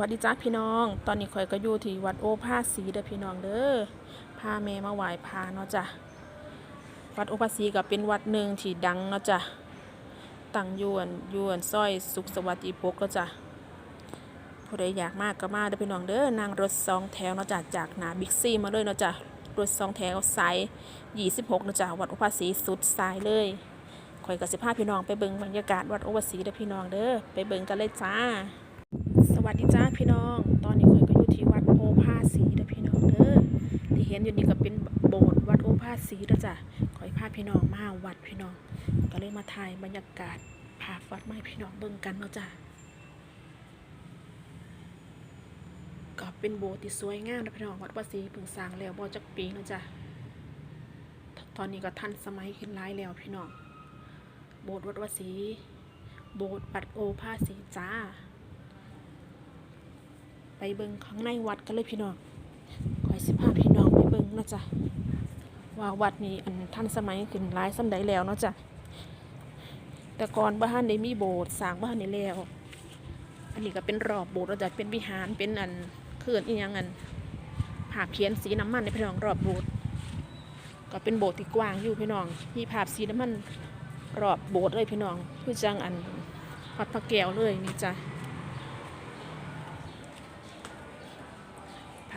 วัสดีจ้าพี่น้อง ตอนนี้ข่อยก็อยู่ที่วัดโอภาสีเด้อพี่น้องเด้อพาแม่มาไหว้พระเนาะจ้ะ วัดโอภาสีก็เป็นวัดหนึ่งที่ดังเนาะจ้ะ ตั้งยวนยวนซอยสุขสวัสดิ์อีปกก็จ้ะผู้ใดอยากมากก็มาเด้อพี่น้องเด้อ นั่งรถสองแถวเนาะจ้ะ จากหนาบิ๊กซีมาเลยเนาะจ้ะ รถสองแถวสาย26เนาะจ้ะ วัดโอภาสีสุดสายเลยข่อยก็สิพาพี่น้องไปเบิ่งบรรยากาศวัดโอภาสีเด้อพี่น้องเด้อ ไปเบิ่งกันเลยจ้า วัสดีจ้าพี่น้อง ตอนนี้ข่อยก็อยู่ที่วัดโอภาสีเด้อพี่น้องเด้อที่เห็นอยู่นี่ก็เป็นโบสถ์วัดโอภาสีเด้อจ้ะข่อยพาพี่น้องมาวัดพี่น้อง ก็เลยมาถ่ายบรรยากาศภาพวัดมาให้พี่น้องเบิ่งกันเนาะจ้ะก็เป็นโบสถ์ที่สวยงามนะพี่น้องวัดภาษีเพิ่งสร้างแล้วบ่จักปีเนาะจ้ะตอนนี้ก็ทันสมัยขึ้นหลายแล้วพี่น้องโบสถ์วัดภาษีโบสถ์วัดโอภาสีจ้า เบิ่งข้างในวัดกันเลยพี่น้องขอยสิพาพี่น้องไปเบิ่งนะจ้ะว่าวัดนี้อันทันสมัยขึ้นหลายสำใดแล้วเนาะจ้ะแต่ก่อนบ้านได้มีโบสถ์สร้างบ้านนี้แล้ว อันนี้ก็เป็นรอบโบสถ์เราจะเป็นวิหารเป็นอันเขื่อนอีหยังอันภาเขียนสีน้ำมันในพี่น้องรอบโบสถ์ก็เป็นโบสถ์ที่กว้างอยู่พี่น้องมีภาพสีน้ำมันรอบโบสถ์เลยพี่น้องคือจังอันวัดพระแก้วเลยนี่จ้ะ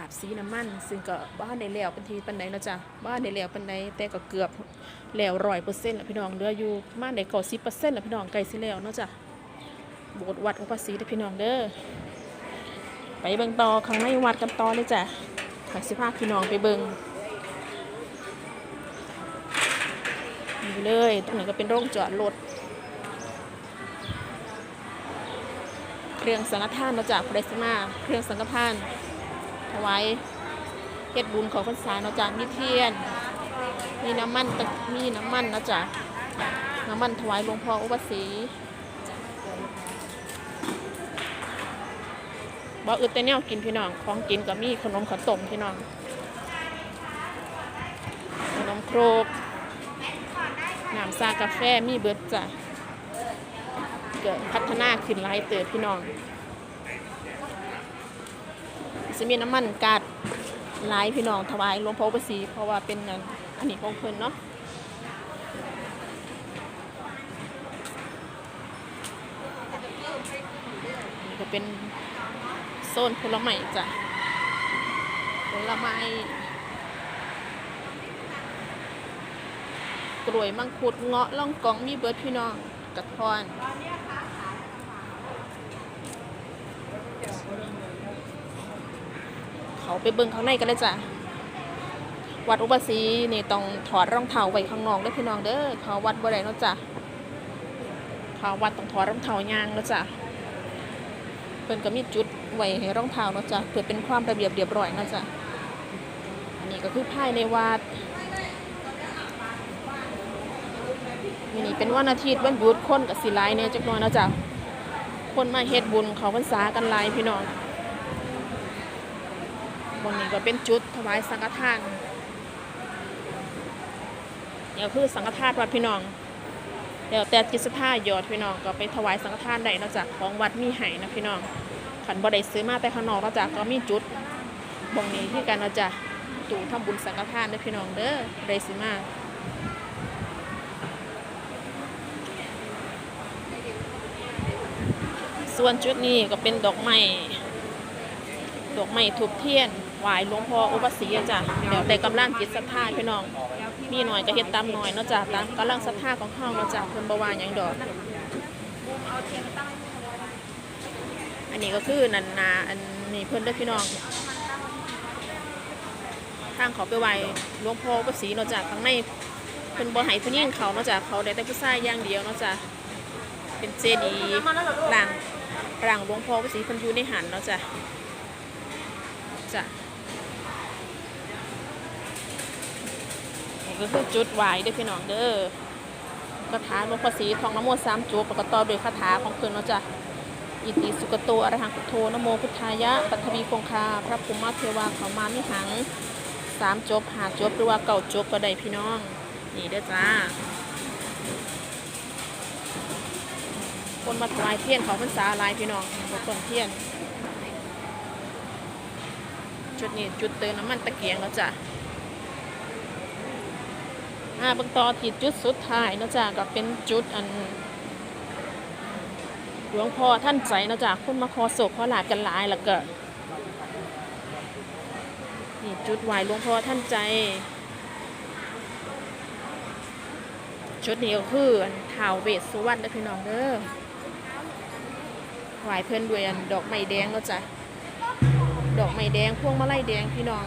ภาพสีน้ำมัน ซึ่งก็บ้านในแล้วเป็นทีปันไหนนาะจ๊ะบ้านในแล้วปันไหนแต่ก็เกือบแล้วร้อยเปอร์เซ็นต์ละพี่น้องเหลืออยู่บ้านในเก่าสิบเปอร์เซ็นต์ละพี่น้องไกลสิแล้วเนาะจ้ะโบสถ์วัดอุปสีเด้อพี่น้องเด้อไปเบิ่งต่อข้างในวัดกันต่อเลยจ้ะขอสิพาพี่น้องไปเบิ่งนี่เลยตรงนี้ก็เป็นโรงจอดรถเครื่องสังฆทานเนาะจ๊ะพระเดซมาเครื่องสังฆทาน ถวายเฮ็ดบุญของพรรษาเนาะจ้ะมีเทียน มีน้ำมันตะมีน้ำมันนะจ้ะน้ำมันถวายหลวงพ่ออุปสีบ่อึดแต่แนวกินพี่น้อง ของกินก็มีขนมขาวต้มพี่น้อง ขนมโครกน้ำซากาแฟมีเบิดจ้ะ เกิดพัฒนาขึ้นหลายเติบพี่น้อง จะมีน้ำมันกาดหลายพี่น้องถวายหลวงพ่อประสีเพราะว่าเป็นอันนี้ของเพิ่นเนาะนี่ก็เป็นโซนผลไม้จ้ะผลไม้กล้วยมังคุดเงาะล่องกองมีเบิร์ดพี่น้องกระท้อน เขาไปเบิ่งข้างในกันเลยจ้ะวัดอุปสีนี่ต้องถอดรองเท้าไว้ข้างนอกด้อพี่น้องเด้อเขาวัดบ่ได้เนาะจ้ะเขาวัดต้องถอดรองเท้ายางเนาะจ้ะเพิ่นก็มีจุดไว้ให้รองเท้าเนาะจ้ะเพื่อเป็นความระเบียบเรียบร้อยเนาะจ้ะอันนี้ก็คือภายในวัดนี้เป็นวันอาทิตย์วันหยุดคนก็สิหลายแหน่จักหน่อยเนาะจ้ะคนมาเฮ็ดบุญเขาพรรษากันหลพี่น้อง บนนี้ก็เป็นจุดถวายสังฆทานนี่ก็คือสังฆทานวัดพี่น้องเดี๋ยวแต่กิจสภาหยอดพี่น้องก็ไปถวายสังฆทานได้นอกจากของวัดมีไห้นะพี่น้องขันบ่ได้ซื้อมาแต่ข้างนอกนอกจากก็มีจุดบงนี้ที่กันนะจ๊ะตู่ทำบุญสังฆทานเด้อพี่น้องเด้อได้ซื้อมาส่วนจุดนี้ก็เป็นดอกไม้ดอกไม้ถูกเทียน ไหวหลวงพ่ออุปสีอะจ้ะเดี๋ยวแต่กำลังจิตศรัทธาพี่น้อง มีหน่อยก็เฮ็ดตามหน่อยเนาะจ้ะตามกำลังศรัทธาของเฮาเนาะจ้ะเพิ่นบ่ว่าหยังดอก อันนี้ก็คือนันนาอันนี้เพิ่นเด้อพี่น้อง ทางเขาไปไหว้หลวงพ่ออุปสีเนาะจ้ะข้างในเพิ่นบ่ให้ผู้หญิงเขาเนาะจ้ะเขาได้แต่ผู้ชายอย่างเดียวเนาะจ้ะเป็นเจดีย์ร่างร่างหลวงพ่ออุปสีเพิ่นอยู่ในหันเนาะจ้ะจ้ะ ก็คือจุดไหวเด้พี่น้องเด้อคาถาหลวงพ่อศรีทองนโมสามจบแล้วก็ต่อด้วยคาถาของเพิ่นเนาะจ้ะอิติสุกโตอรหังพุทโธนโมพุทธายะปัทวีคงคา พระภูมิเทวาเขามามิหังสามจบหาจบหรือว่าเก่าจบก็ได้พี่น้อง นี่เด้อจ้า คนมาถวายเทียนเขาพรรษาลายพี่น้องบกต้นเทียน จุดนี้จุดเติมน้ำมันตะเกียงแล้วจ้ะ อ่าบางต่อที่จุดสุดท้ายเนาะจ้ะก็เป็นจุดอันหลวงพ่อท่านใจเนาะจ้ะคนมาขอโศกขอหลาบกันหลายแล้วก็นี่จุดไหวหลวงพ่อท่านใจชุดนี้ก็คืออันท้าวเวสสุวรรณเด้อพี่น้องเด้อไหวเพิ่นด้วยอันดอกไม้แดงเนาะจ้ะ ดอกไม้แดงพวงมาลัยแดงพี่น้อง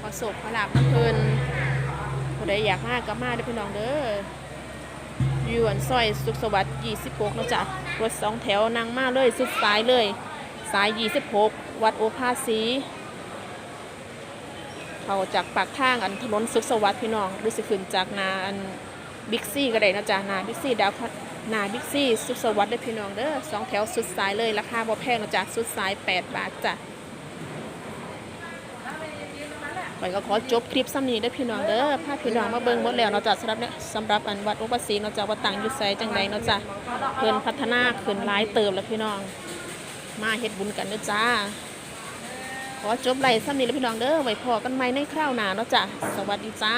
ขอโศกขอหลาบน้ำเพิ่น ผู้ใดอยากมากก็มาเด้พี่น้องเด้ออยู่อันซอยสุขสวัสดิ์26เนาะจ้ะรถสองแถวนั่งมาเลยสุดสายเลย สาย 26 วัดโอภาสีเขาจากปากทางอันถนนสุขสวัสดิ์พี่น้องหรือสิขึ้นจากนาอันบิ๊กซี่ก็ได้นะจ๊ะนาบิ๊กซี่ดาวนาบิ๊กซี่สุขสวัสดิ์ได้พี่น้องเด้อสองแถวสุดสายเลยราคาบ่แพงนะจ๊ะสุดสาย 8 บาทจ้ะ ไปก็ขอจบคลิปซ้ำนี้ได้พี่น้องเด้อภาพพี่น้องมาเบิ่งหมดแล้วเนาะจ้ะสำหรับเนี่ยสำหรับอันวัดอุปสีเนาะจ้ะวัดตั้งอยู่ไสจังใดเนาะจ้ะเพิ่นพัฒนาขึ้นหลายเติมแล้วพี่น้อง มาเฮ็ดบุญกันเด้อจ้า ขอจบไลฟ์ซ้ำนี้แล้วพี่น้องเด้อไว้พอกันใหม่ในคราวหน้าเนาะจ้ะสวัสดีจ้า